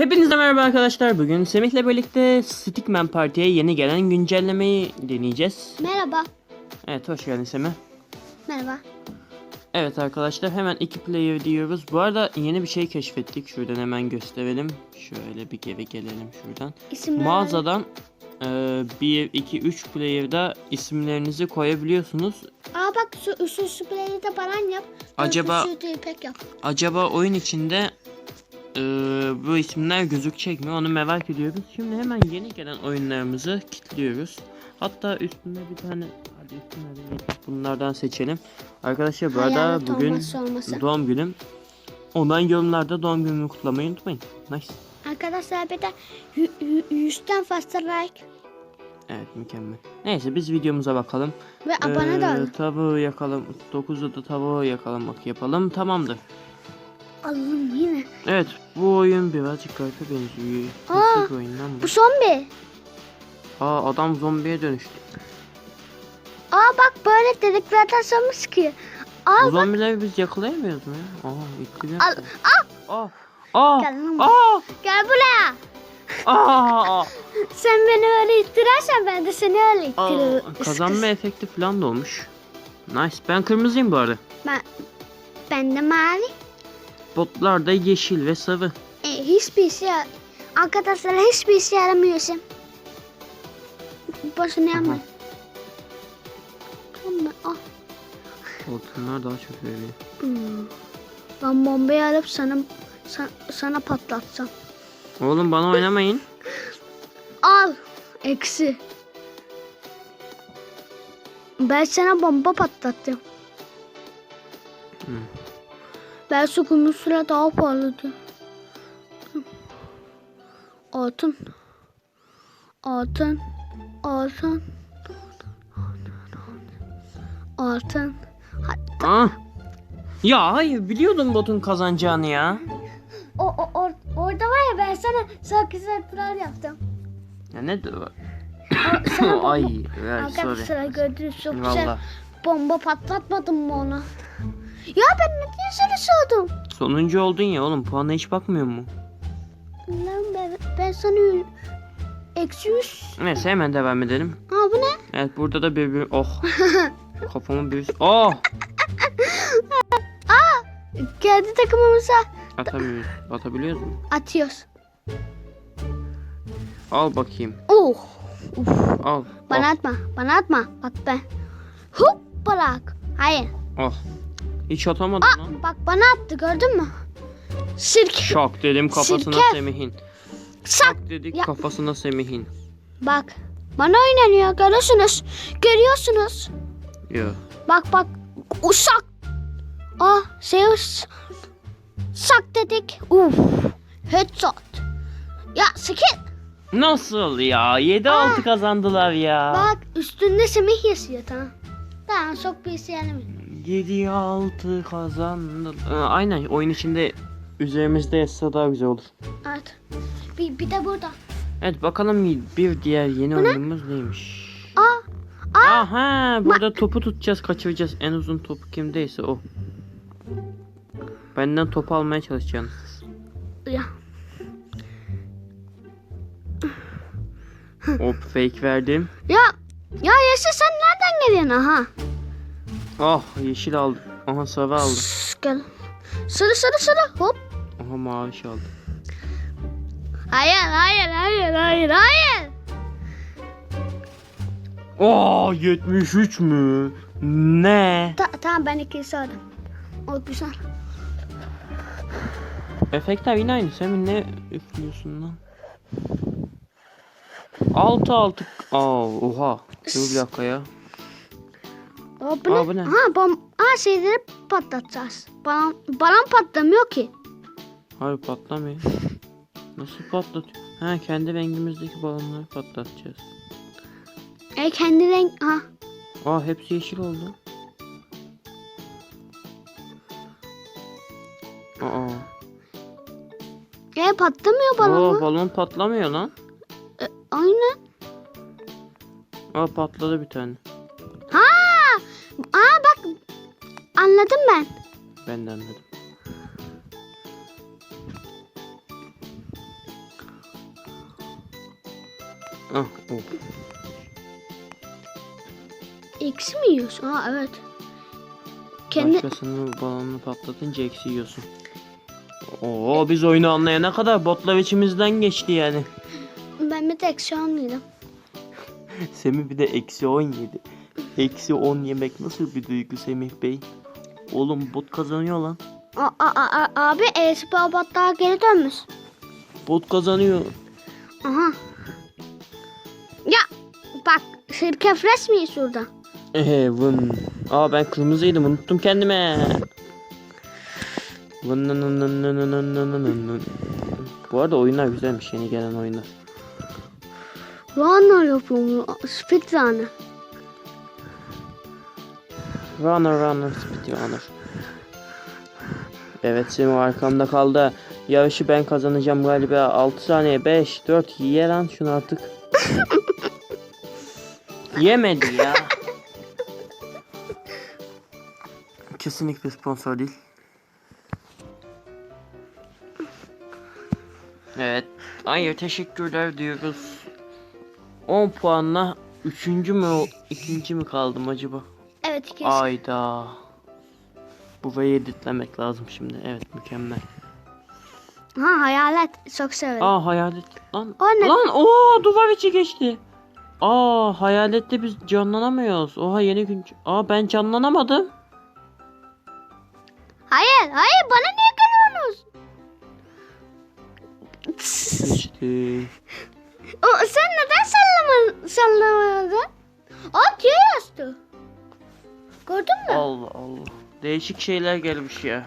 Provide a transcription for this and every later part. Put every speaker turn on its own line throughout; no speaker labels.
Hepinize merhaba arkadaşlar. Bugün Semih'le birlikte Stickman Party'ye yeni gelen güncellemeyi deneyeceğiz.
Merhaba.
Evet hoş geldin Semih.
Merhaba.
Evet arkadaşlar hemen iki player diyoruz. Bu arada yeni bir şey keşfettik. Şuradan hemen gösterelim. Şöyle bir geri gelelim şuradan.
İsimler
Mağazadan 1, 2, 3 player'da isimlerinizi koyabiliyorsunuz.
Aa bak şu şu spreyi de baran yap.
Acaba-
Şu ipek yap.
Acaba oyun içinde e, bu isimler gözükecek mi onu merak ediyoruz. Şimdi hemen yeni gelen oyunlarımızı kilitliyoruz. Hatta üstünde bir tane hadi üstüne de bunlardan seçelim. Arkadaşlar bu arada bugün doğum günüm. Ondan yorumlarda doğum günümü kutlamayı unutmayın. Nice.
Arkadaşlar bir de yü- yü- yüzden fazla like
Evet mükemmel. Neyse biz videomuza bakalım.
ve abone de
Ee,
olun.
Tavuğu yakalım. 9'da da tavuğu yakalamak yapalım. Tamamdır.
Allah'ım yine.
Evet bu oyun birazcık garip benziyor.
Aa,
Nasıl bir oyun lan bu?
Bu zombi.
Aa adam zombiye dönüştü.
Aa bak böyle deliklerden sonra sıkıyor. Aa
Bu zombileri biz yakalayamıyoruz mu ya? Aa yıkılıyor.
Al,
Aa. Aa.
Gel.
Aa.
Gel buraya.
Aa.
Sen beni öyle ittirersen ben de seni öyle ittiririm.
Kazanma efekti falan da olmuş. Nice. Ben kırmızıyım bu arada.
Ben, ben de mavi.
Botlar da yeşil ve sarı.
E, hiçbir şey arkadaşlar hiçbir şey yaramıyorsun. Boşuna yapma. Tamam? Ah.
Altınlar daha çok veriyor.
Hmm. Ben bombayı alıp sana sa- sana patlatsam.
Oğlum bana oynamayın.
Al. Eksi. Ben sana bomba patlattım.
Hı.
Ben sokumun süre daha parladı. Altın. Altın. Altın. Altın.
Aa. Ah! Ya hayır biliyordum botun kazanacağını ya.
O, o, or- orada var ya ben sana sakız ettiler yaptım.
Ya ne de var?
Bomba,
Ay, ay sorry.
arkadaşlar gördünüz çok güzel bomba patlatmadım mı ona? Ya ben ne diye seni sordum?
Sonuncu oldun ya oğlum puana hiç bakmıyor mu?
Lan ben, ben sana eksi yüz.
Neyse hemen devam edelim.
Ha bu ne?
Evet burada da bir, bir oh. Kafamı bir oh.
Kendi takımımıza
Atamıyoruz. Atabiliyoruz mu?
atıyoruz.
Al bakayım.
Oh.
Al.
Bana
Oh.
atma. Bana atma. At be. Hup bırak. Hayır.
oh. Hiç atamadım lan.
bak bana attı gördün mü? Sirk.
Şak dedim kafasına
Sirke.
Semih'in. Şak dedik
Ya.
kafasına Semih'in.
Bak. Bana oynanıyor. Görüyorsunuz. Görüyorsunuz.
Yo.
Bak bak. Uşak. Ah Zeus. Sak dedik. Uf. Headshot. Ya sakın.
Nasıl ya? 7-6 kazandılar ya.
Bak üstünde semih yazıyor tamam. Tamam çok bir şey yaramıyor.
7-6 kazandı. Aa, aynen oyun içinde üzerimizde yazsa daha güzel olur.
Evet. Bir, bir de burada.
Evet bakalım bir diğer yeni oyunumuz neymiş?
Aa. Aa.
Aha burada topu tutacağız kaçıracağız. En uzun topu kimdeyse o. Benden topu almaya çalışacaksınız.
Ya.
Hop fake verdim.
Ya. Ya Yaşa sen nereden geliyorsun aha?
Ah yeşil aldım. Aha sarı aldım.
Gel. Sarı sarı sarı hop.
Aha mavi aldım.
Hayır hayır hayır hayır hayır.
Aa 73 mü? Ne?
Ta tamam ben ikincisi aldım. O güzel.
Efektler yine aynı. Sen ne üflüyorsun lan? 6 6. Aa oha. Dur bir dakika ya.
O bu
Aa, bu ne?
Ha bom ha şeyleri patlatacağız. Balon, balon patlamıyor ki.
Hayır patlamıyor. Nasıl patlatıyor? Ha kendi rengimizdeki balonları patlatacağız.
E kendi renk ha.
Aa hepsi yeşil oldu. Aa.
E patlamıyor balon.
Aa, balon patlamıyor lan.
E, aynen.
Aa patladı bir tane.
Anladım ben.
Ben de anladım. Ah, oh.
Eksi mi yiyorsun? Ha evet. Kendi
Başkasının balonunu patlatınca eksi yiyorsun. Oo biz oyunu anlayana kadar botlar içimizden geçti yani.
ben bir de eksi almıyordum.
Semih bir de eksi 17. Eksi 10 yemek nasıl bir duygu Semih Bey? Oğlum bot kazanıyor lan.
A, a, a, abi e-spor bot daha geri dönmüş.
Bot kazanıyor.
Aha. Ya bak şirket resmiyiz şurada.
Ehe vın. Aa ben kırmızıydım unuttum kendime. Bu arada oyunlar güzelmiş yeni gelen oyunlar.
Runner yapıyorum. Speedrunner.
Runner runner speed runner. Evet Semih arkamda kaldı. Yarışı ben kazanacağım galiba. 6 saniye 5 4 ye lan şunu artık. Yemedi ya. Kesinlikle sponsor değil. Evet. Hayır teşekkürler diyoruz. 10 puanla 3. mü 2. mi kaldım acaba?
Evet kesin.
Ayda. Burayı editlemek lazım şimdi. Evet mükemmel.
Ha hayalet çok severim.
Aa hayalet. Lan.
O ne?
Lan ooo duvar içi geçti. Aa hayalette biz canlanamıyoruz. Oha yeni gün. Aa ben canlanamadım.
Hayır hayır bana niye geliyorsunuz?
Geçti.
o, sen neden sallama, sallamadın? Aa diye yazdı. Gördün mü?
Allah Allah. Değişik şeyler gelmiş ya.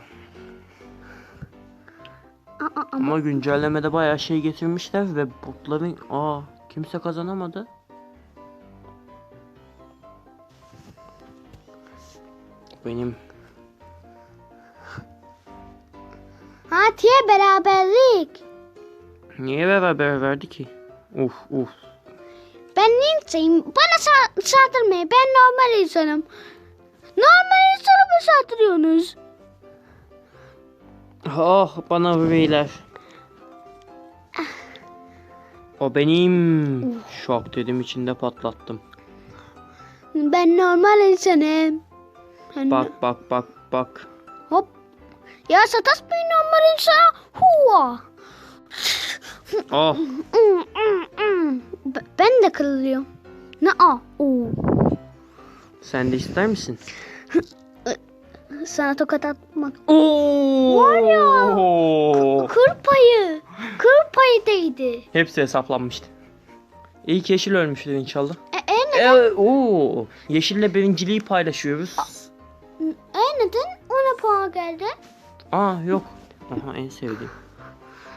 Aa, ama
Ama güncellemede bayağı şey getirmişler ve botların aa kimse kazanamadı. Benim
ha diye beraberlik.
niye beraber verdi ki? Uf uf.
Ben ninjayım. Bana sa- saldırmayın. Ben normal insanım. Normal insana mı saldırıyorsunuz?
Oh bana bu beyler. O benim. Şok dedim içinde patlattım.
Ben normal insanım. Ben
Bak bak bak bak.
Hop. Ya sataşmayın normal insana. Hua.
Oh
Ben de kırılıyorum. Ne a? Oo.
Sen de ister misin?
Sana tokat atmak.
Oo.
Var ya. Kır payı. Kır payı değdi.
Hepsi hesaplanmıştı. İlk yeşil ölmüştür inşallah.
E, e, ne-
Evet, oo. Yeşille birinciliği paylaşıyoruz.
e neden ona puan geldi?
Aa yok. Aha en sevdiğim.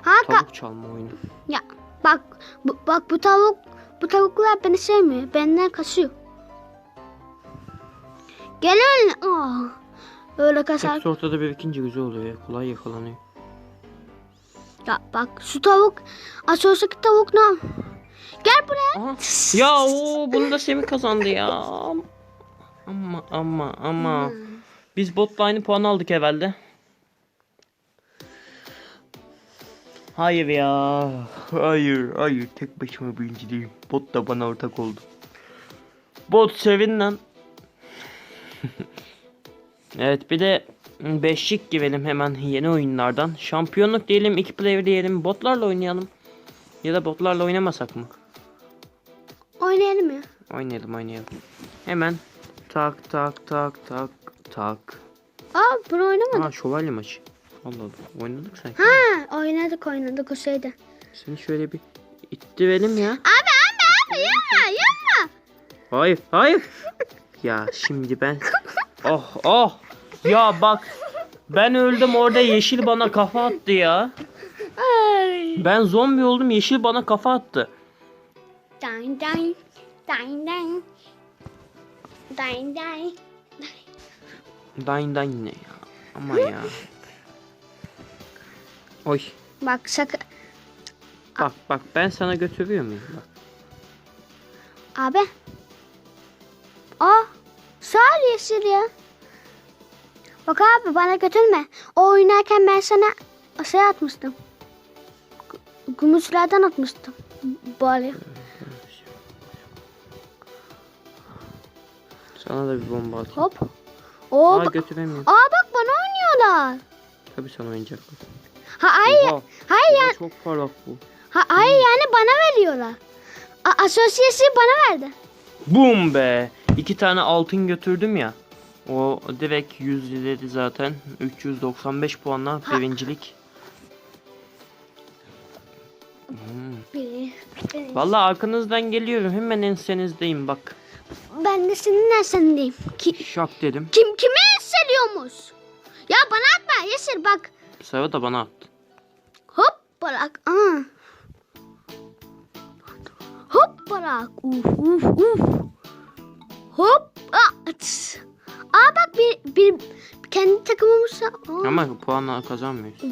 Ha ka-
Tavuk çalma oyunu.
ya bak bu, bak bu tavuk bu tavuklar beni sevmiyor. Benden kaçıyor. Gel öyle. Aa. Öyle kaçar.
Hepsi ortada birikince güzel oluyor ya. Kolay yakalanıyor.
Ya bak şu tavuk. Asosyaki tavuk ne? Gel buraya.
Aha. Ya o bunu da Semih kazandı ya. Ama ama ama. Biz botla aynı puan aldık evvelde. Hayır ya. Hayır hayır tek başıma birinci değilim. Bot da bana ortak oldu. Bot sevin lan. evet bir de beşlik girelim hemen yeni oyunlardan. Şampiyonluk diyelim, iki player diyelim, botlarla oynayalım. Ya da botlarla oynamasak mı?
Oynayalım ya.
Oynayalım oynayalım. Hemen tak tak tak tak tak.
Aa bunu oynamadık.
Ha şövalye maçı. Allah Allah oynadık sanki.
Ha oynadık oynadık o şeyde.
Seni şöyle bir ittirelim ya.
Abi abi abi yapma yapma.
Hayır hayır. Ya şimdi ben. Oh oh. Ya bak. Ben öldüm orada yeşil bana kafa attı ya.
Ay.
Ben zombi oldum yeşil bana kafa attı.
Dang dang dang dang. Dang dang.
Dain dain ne ya. Ama ya. Oy.
Bak sakın.
Bak bak ben sana götürüyor muyum? Bak.
Abi geçir ya. Bak abi bana götürme. O oynarken ben sana şey atmıştım. Gümüşlerden atmıştım. Böyle.
Sana da bir bomba atayım.
Hop. Oo,
Aa, götüremiyorum.
Aa bak bana oynuyorlar.
Tabii sana oynayacaklar.
Ha hayır. Hayır yani.
Çok parlak bu.
Ha, hayır yani bana veriyorlar. A asosyesi bana verdi.
Bum be. İki tane altın götürdüm ya. O direkt 100 dedi zaten. 395 puanla
Ha.
birincilik. Hmm. Vallahi arkanızdan geliyorum. Hemen ensenizdeyim bak.
Ben de senin sendeyim. Ki,
Şak dedim.
kim kime hissediyormuş? Ya bana atma Yesir bak.
Sarı da bana attı.
Hop bırak. Aa. Hop bırak. Uf uf uf. Hop. Aa bak bir, bir kendi takımımızsa Aa,
Ama puan kazanmıyoruz.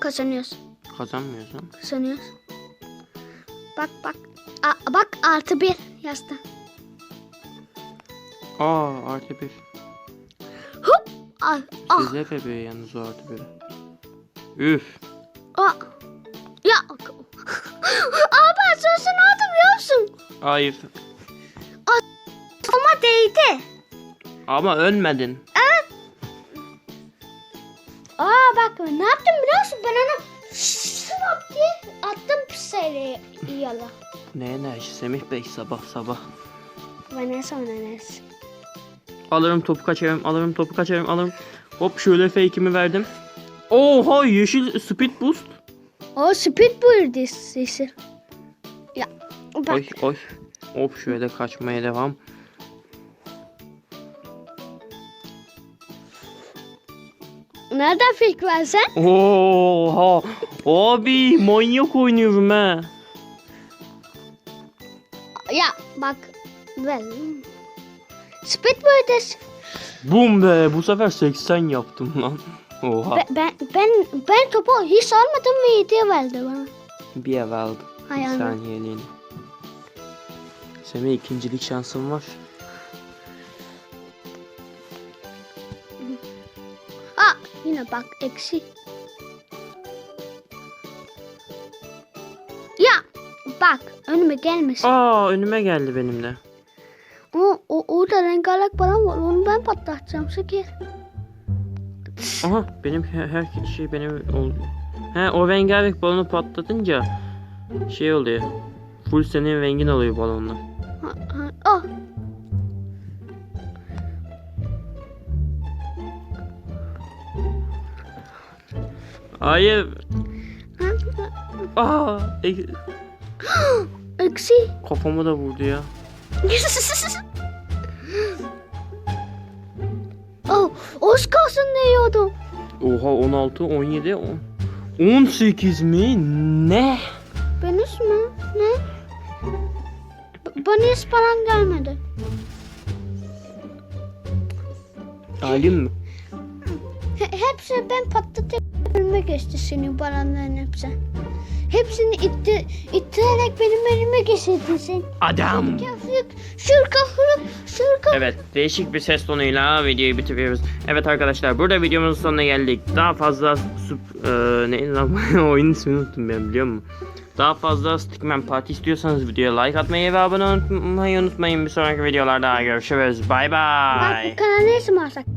kazanıyoruz.
Kazanmıyorsun.
Kazanıyoruz. Bak bak. Aa, bak artı bir yazdı.
Aa artı bir.
Hop. Ah, ah,
Size bebeği yalnız o artı bir. Üf.
ah. Ya. Abi sosu ne oldu biliyor musun?
Hayır.
Değdi.
Ama ölmedin.
Aa bak ne yaptım biliyor musun? Ben onu şıp diye attım pisleri yala.
Ne enerji Semih Bey sabah sabah.
Bana sonra neyse.
Alırım topu kaçarım, alırım topu kaçarım, alırım. Hop şöyle fake'imi verdim. Oha yeşil speed boost.
O speed buyurdu sesi. Ya bak.
Oy oy. Hop şöyle kaçmaya devam.
Nereden fake versen?
Oha. Abi manyak oynuyorum ha.
Ya bak. Ben. Speed buyurdu.
Bum be bu sefer 80 yaptım lan. Oha.
Ben, ben, ben, ben topu hiç almadım ve hediye verdi bana.
Bir ev aldım.
Hay
Bir saniyeliğine. Semih ikincilik şansım var.
Aa yine bak eksi. Ya bak önüme gelmesin.
Aa önüme geldi benim de.
O, o, orada rengarenk falan var. Onu ben patlatacağım Şeker.
Aha benim her, her şey benim oldu. He o rengarenk balonu patlatınca şey oluyor. Full senin rengin oluyor balonla.
Ha, ha, ah.
Hayır.
Ha, ha.
Aa e-
Eksi.
kafamı da vurdu ya.
oh, az kalsın diyordum.
Oha 16, 17, 10. 18 mi? Ne?
Ben mi? Ne? Bana hiç falan gelmedi.
Alim mi?
He- ben patlatıp önüme geçti senin paranların hepsi. Hepsini itti, ittirerek benim elime geçirdin sen.
Adam.
Şırka fırık, şırka
Evet değişik bir ses tonuyla videoyu bitiriyoruz. Evet arkadaşlar burada videomuzun sonuna geldik. Daha fazla sup, e, ne lan oyun ismini unuttum ben biliyor musun? Daha fazla Stickman Party istiyorsanız videoya like atmayı ve abone olmayı unutmayın. Bir sonraki videolarda görüşürüz. Bay
Bak
bay.
bu kanal ne isim alsak?